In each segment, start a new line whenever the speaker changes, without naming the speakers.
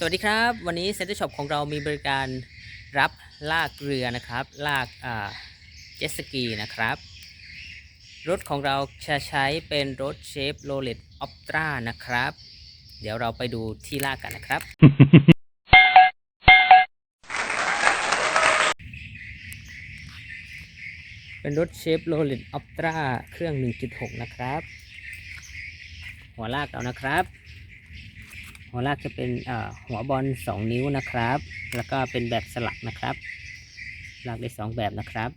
สวัสดีครับ วันนี้เซ็นเตอร์ช็อปของเรามีบริการรับลากเรือนะครับ ลากเจ็ตสกีนะครับ รถของเราจะใช้เป็นรถเชฟโรเลตออปตรานะครับ เดี๋ยวเราไปดูที่ลากกันนะครับ เป็นรถเชฟโรเลตออปตราเครื่อง 1.6 นะครับ หัวลากเรานะครับ หัวลากจะเป็นหัวบอล2 นิ้วนะครับ แล้วก็เป็นแบบสลักนะครับ ลากได้ 2 แบบนะครับ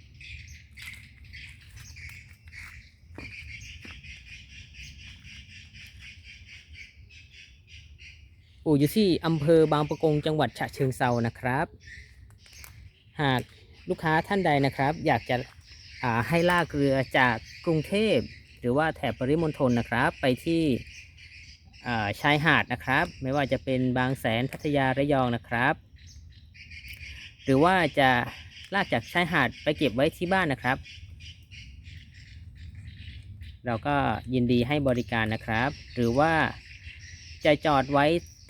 อู่อยู่ที่อำเภอบางปะกงจังหวัดฉะเชิงเซานะครับ หากลูกค้าท่านใดนะครับ อยากจะาให้ลากเรือจากกรุงเทพ หรือว่าแถบปริมณฑลนะครับ ไปที่ ชายหาดนะครับ ไม่ว่าจะเป็นบางแสนพัทยาระยองนะครับ หรือว่าจะลากจากชายหาดไปเก็บไว้ที่บ้านนะครับ เราก็ยินดีให้บริการนะครับ หรือว่าจะจอดไว้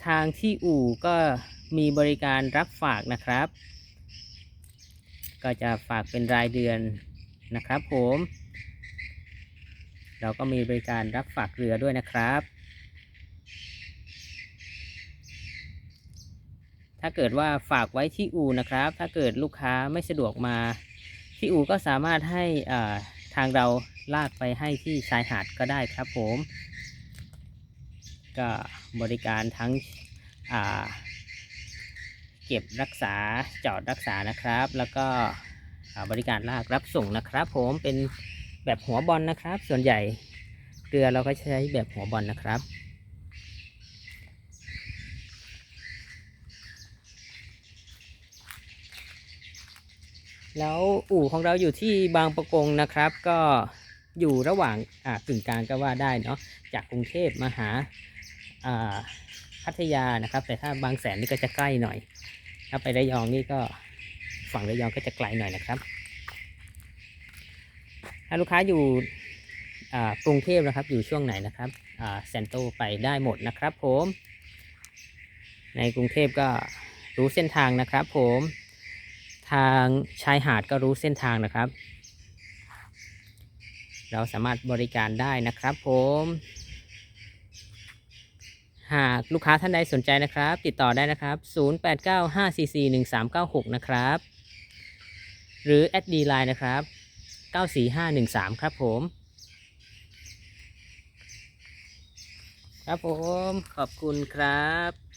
ทางที่อู่ก็มีบริการรับฝากนะครับ ก็จะฝากเป็นรายเดือนนะครับผม เราก็มีบริการรับฝากเรือด้วยนะครับ ถ้าเกิดว่าฝากไว้ที่อูนะครับ ถ้าเกิดลูกค้าไม่สะดวกมาที่อูก็สามารถให้ทางเราลากไปให้ที่ชายหาดก็ได้ครับผม ก็บริการทั้งเก็บรักษาจอดรักษานะครับ แล้วก็บริการลากรับส่งนะครับ ผมเป็นแบบหัวบอลนะครับ ส่วนใหญ่เรือเราก็ใช้แบบหัวบอลนะครับ แล้วอู่ของเราอยู่ที่บางประกงนะครับ ก็อยู่ระหว่างอ่ากึ่งกลางก็ว่าได้เนาะจากกรุงเทพมาหาอ่าพัทยานะครับ แต่ถ้าบางแสนนี่ก็จะใกล้หน่อย ถ้าไประยองนี่ก็ฝั่งระยองก็จะไกลหน่อยนะครับ ถ้าลูกค้าอยู่อ่ากรุงเทพนะครับอยู่ช่วงไหนนะครับอ่าแซนโตไปได้หมดนะครับผม ในกรุงเทพก็รู้เส้นทางนะครับผม ทางชายหาดก็รู้เส้นทางนะครับ เราสามารถบริการได้นะครับผม หากลูกค้าท่านใดสนใจนะครับ ติดต่อได้นะครับ 0895441396 นะครับ หรือแอดดีไลน์นะครับ 94513 ครับผมครับผม ขอบคุณครับ